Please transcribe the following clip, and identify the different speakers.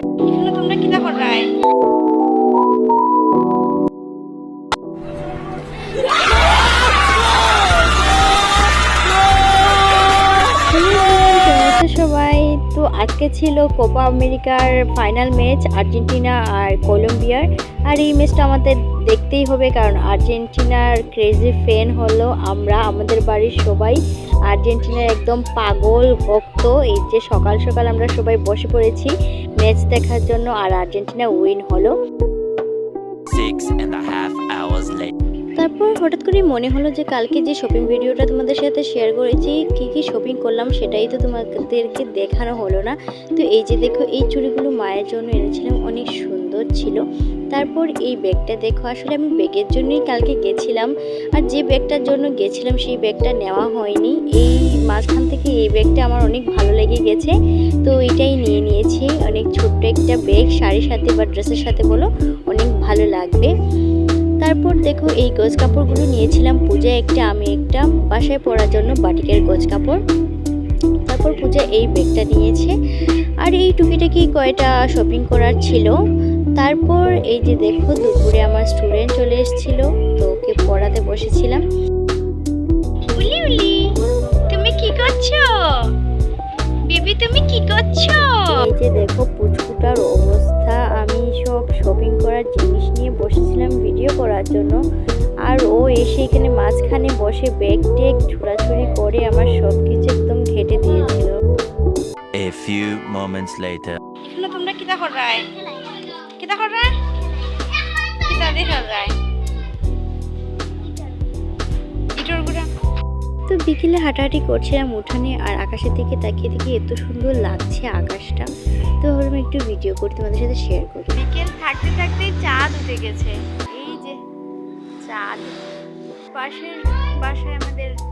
Speaker 1: এখানে তোমরা কিনা করাই সবাই। তো আজকে ছিল কোপা আমেরিকার ফাইনাল ম্যাচ আর্জেন্টিনা আর কলম্বিয়ার। আর এই ম্যাচটা আমাদের দেখতেই হবে, কারণ আর্জেন্টিনার ক্রেজি ফ্যান হলো আমরা, আমাদের বাড়ির সবাই। আর্জেন্টিনার একদম পাগল ভক্ত, এই যে সকাল সকাল আমরা সবাই বসে পড়েছি ম্যাচ দেখার জন্য, আর আর্জেন্টিনা উইন হলো।
Speaker 2: Six and a half hours later.
Speaker 1: তারপর হঠাৎ করে মনে হলো যে কালকে যে শপিং ভিডিওটা তোমাদের সাথে শেয়ার করেছি, কি কি শপিং করলাম সেটাই তো তোমাদেরকে দেখানো হলো না। তো এই যে দেখো, এই চুড়িগুলো মায়ের জন্য এনেছিলাম, অনেক সুন্দর ছিল। তারপর এই ব্যাগটা দেখো, আসলে আমি ব্যাগের জন্যই কালকে গেছিলাম, আর যে ব্যাগটার জন্য গেছিলাম সেই ব্যাগটা নেওয়া হয়নি। এই মাঝখান থেকে এই ব্যাগটা আমার অনেক ভালো লেগে গেছে, তো এটাই নিয়ে নিয়েছি। অনেক ছোট্ট একটা ব্যাগ, শাড়ির সাথে বা ড্রেসের সাথে বলো, অনেক ভালো লাগবে। তারপর দেখো এই গোজ কাপড়গুলো নিয়েছিলাম পূজা একটা আমি একটা বাসায় পরার জন্য বাটিকের গোজ কাপড় তারপর পূজা এই ব্যাগটা নিয়েছে। আর এই টুকিটাকি কয়টা শপিং করার ছিল। তারপর এই যে দেখো দুপুরে আমার স্টুডেন্ট চলে এসেছিল তো ওকে পড়াতে বসেছিলাম। উলি উলি তুমি কি করছ? বেবি তুমি কি করছ? এই যে দেখো পুচকুটার অবস্থা আমি সব শপিং করার জিনিস বসেছিলাম ভিডিও করার জন্য। আর ও এসে এখানে মাঝখানে বসে ব্যাগ টেক ছুড়াছুড়ি করে আমার সব কিছু একদম ঘেটে দিয়েছিল।
Speaker 2: A few moments later.
Speaker 1: এখানে তোমরা দেখা যায় ইটোর গুড়া। তো বিকেলে হাঁটাহাঁটি করছিলাম উঠানে আর আকাশের দিকে তাকিয়ে দেখি এত সুন্দর লাগছে আকাশটা। একটু ভিডিও করে, তোমাদের সাথে শেয়ার করি। বিকেল থাকতে থাকতে চাঁদ উঠে গেছে। এই যে, চাঁদ। পাশের বাসায় আমাদের